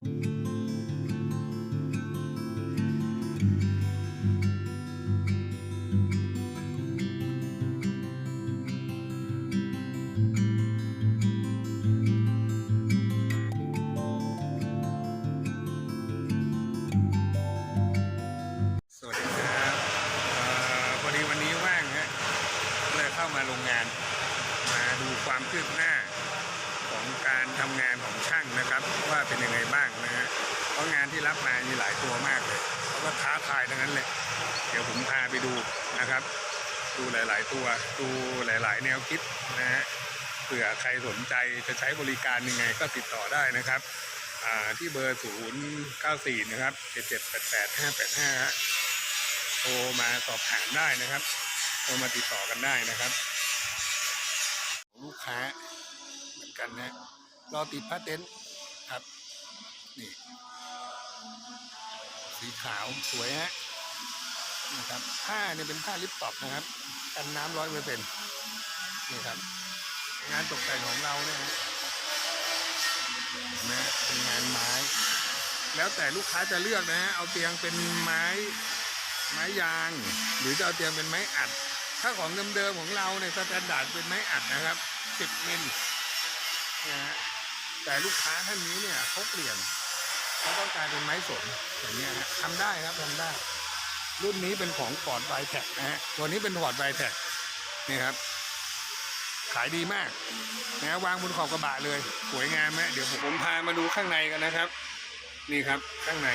สวัสดีครับพอดีวันนี้ว่างฮะเลยเข้ามาโรงงาน มาดูความคืบหน้า ของการทำงานของช่างนะครับ ว่าเป็นยังไงบ้างนะฮะเพราะงานที่รับมามีหลายตัวมากเลยแล้วก็ท้าทายทั้งนั้นเลยเดี๋ยวผมพาไปดูนะครับ ดูหลาย ๆ ตัวดูหลาย ๆ แนวคิดนะฮะเผื่อใครสนใจจะใช้บริการยังไงก็ติดต่อได้นะครับที่เบอร์ 094 นะครับ 7788585 โทรมาสอบถามได้นะครับ โทรมาติดต่อกันได้นะครับ ลูกค้า กันนะรอติดผ้าเต็นท์ครับนี่สีขาวสวยฮะนะครับผ้าเนี่ยเป็นผ้าลิปต็อปนะครับ กันน้ำร้อยเปอร์เซ็นต์นี่ครับ งานตกแต่งของเราเนี่ยนะเป็นงานไม้ แล้วแต่ลูกค้าจะเลือกนะฮะเอาเตียงเป็นไม้ไม้ยาง หรือจะเอาเตียงเป็นไม้อัด ถ้าของเดิมๆของเราเนี่ยสแตนดาร์ดเป็นไม้อัดนะครับ 10มิล นะฮะแต่ลูกค้าท่านนี้เนี่ยเขาเปลี่ยนเขาต้องการเป็นไม้สนอย่างเงี้ยฮะทำได้ครับทำได้ รุ่นนี้เป็นของฟอร์ดไวแท็กนะฮะตัวนี้เป็นฟอร์ดไวแท็กนี่ครับ ขายดีมากนะวางบนขอบกระบะเลยสวยงามไหมเดี๋ยวผมพามาดูข้างในกันนะครับ นี่ครับข้างใน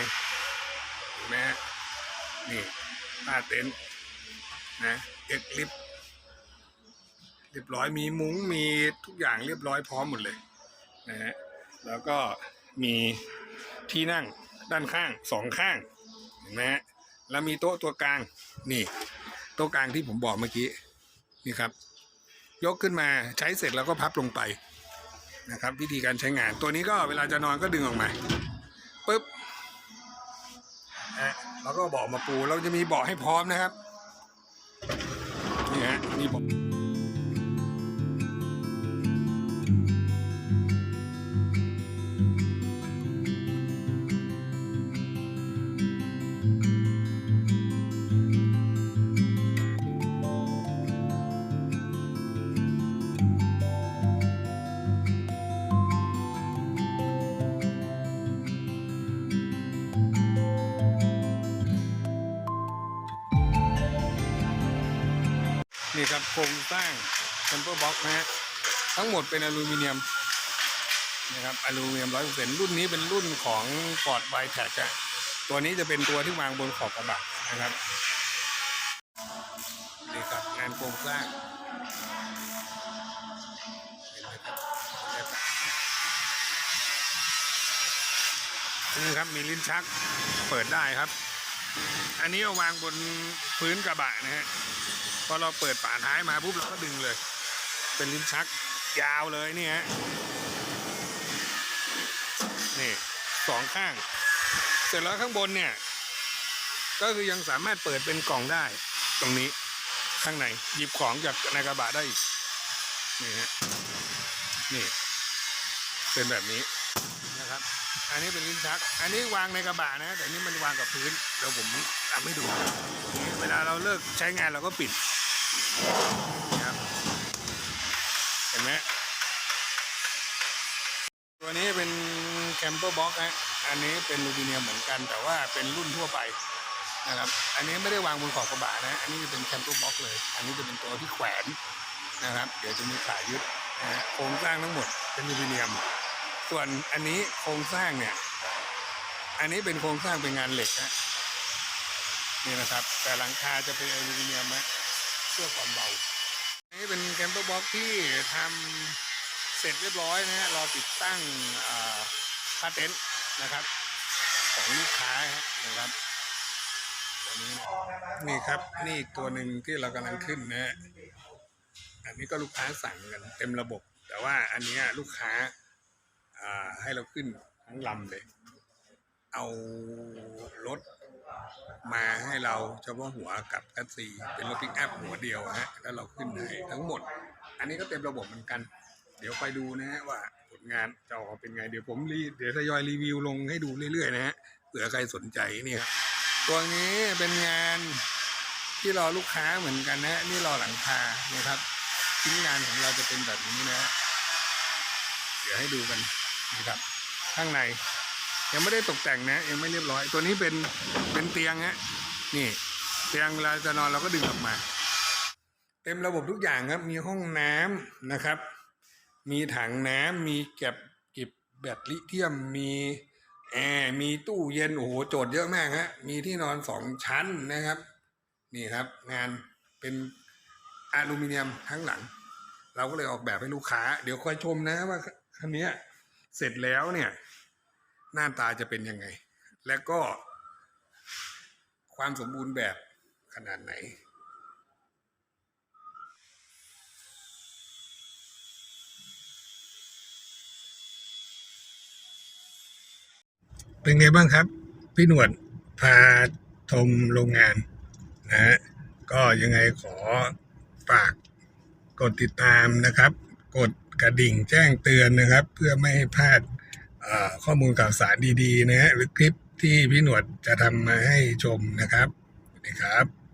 เห็นไหมฮะนี่ผ้าเต็นท์นะเอ็กลิป เรียบร้อยมีมุ้งมีทุกอย่างเรียบร้อยพร้อมหมดเลยนะฮะแล้วก็มีที่นั่งด้านข้างสองข้างนไหมฮะแล้วมีโต๊ะตัวกลางนี่ โต๊ะกลางที่ผมบอกเมื่อกี้นี่ครับ ยกขึ้นมาใช้เสร็จแล้วก็พับลงไปนะครับ วิธีการใช้งานตัวนี้ก็เวลาจะนอนก็ดึงออกมาปุ๊บฮะแล้วก็เบาะมาปูเราจะมีเบาะให้พร้อมนะครับนี่ฮะนี่เบ นี่ครับโครงสร้างเทมเปอร์บ็อกนะฮะทั้งหมดเป็นอลูมิเนียมนะครับอลูมิเนียมร้อยเปอร์เซ็นต์รุ่นนี้เป็นรุ่นของ Ford w i t e c อะตัวนี้จะเป็นตัวที่วางบนขอบกระบะนะครับนี่ครับงานโครงสร้างนี่ครับมีลิ้นชักเปิดได้ครับ อันนี้เอาวางบนพื้นกระบะนะฮะ พอเราเปิดฝาท้ายมาปุ๊บเราก็ดึงเลย เป็นลิ้นชักยาวเลยนี่ฮะนี่สองข้าง เสร็จแล้วข้างบนเนี่ย ก็คือยังสามารถเปิดเป็นกล่องได้ ตรงนี้ข้างในหยิบของจากในกระบะได้อีกนี่ฮะนี่เป็นแบบนี้นะครับ อันนี้เป็นลิ้นชัก อันนี้วางในกระบะนะ แต่นี่มันวางกับพื้นเดี๋ยวผมทำให้ดู เวลาเราเลิกใช้งานเราก็ปิด เห็นไหมตัวนี้เป็นแคมเปอร์บ็อกฮะอันนี้เป็นลูบิเนียมเหมือนกัน แต่ว่าเป็นรุ่นทั่วไปนะครับ อันนี้ไม่ได้วางบนขอบกระบะนะ อันนี้จะเป็นแคมเปอร์บ็อกเลย อันนี้จะเป็นตัวที่แขวนนะครับ เดี๋ยวจะมีขายึดนะฮะโครงสร้างทั้งหมดเป็นลูบิเนียม ส่วนอันนี้โครงสร้างเนี่ย อันนี้เป็นโครงสร้างเป็นงานเหล็กนะนี่นะครับ แต่หลังคาจะเป็นอลูมิเนียมนะ เพื่อความเบา นี่เป็นแคมเปอร์บ็อกที่ทำเสร็จเรียบร้อยนะฮะรอติดตั้งอ่าเต็นท์นะครับ ของลูกค้านะครับตัวนี้นี่ครับนี่ตัวหนึ่งที่เรากำลังขึ้นนะฮะอันนี้ก็ลูกค้าสั่งกันเต็มระบบ แต่ว่าอันนี้ลูกค้าให้เราขึ้นทั้งลำเลย เอารถ มาให้เราเฉพาะหัวกับแท็กซี่เป็นรถปิกอัพหัวเดียวฮะแล้วเราขึ้นให้ทั้งหมด อันนี้ก็เต็มระบบเหมือนกัน เดี๋ยวไปดูนะฮะว่าผลงานจะออกเป็นไงเดี๋ยวผมรีเดี๋ยวทยอยรีวิวลงให้ดูเรื่อยๆนะฮะเผื่อใครสนใจนี่ครับตัวนี้เป็นงานที่รอลูกค้าเหมือนกันนะฮะนี่รอหลังคานะครับชิ้นงานของเราจะเป็นแบบนี้นะฮะเดี๋ยวให้ดูกันนะครับ ข้างใน ยังไม่ได้ตกแต่งนะยังไม่เรียบร้อย ตัวนี้เป็นเป็นเตียงฮะนี่ เตียงเวลาจะนอนเราก็ดึงออกมา เต็มระบบทุกอย่างครับ มีห้องน้ำนะครับ มีถังน้ำมีเก็บเก็บแบตลิเธียมมีแอร์มีตู้เย็นโอ้โหโจทย์เยอะมากฮะมีที่นอนสองชั้นนะครับ นี่ครับ งานเป็นอลูมิเนียมทั้งหลัง เราก็เลยออกแบบให้ลูกค้า เดี๋ยวคอยชมนะว่าคันนี้เสร็จแล้วเนี่ย หน้าตาจะเป็นยังไง และก็ความสมบูรณ์แบบขนาดไหน เป็นไงบ้างครับ พี่หนวดพาชมโรงงานนะฮะก็ยังไงขอฝากกดติดตามนะครับ กดกระดิ่งแจ้งเตือนนะครับ เพื่อไม่ให้พลาด ข้อมูลข่าวสารดีๆนะฮะหรือคลิปที่พี่หนวดจะทำมาให้ชมนะครับสวัสดีครับ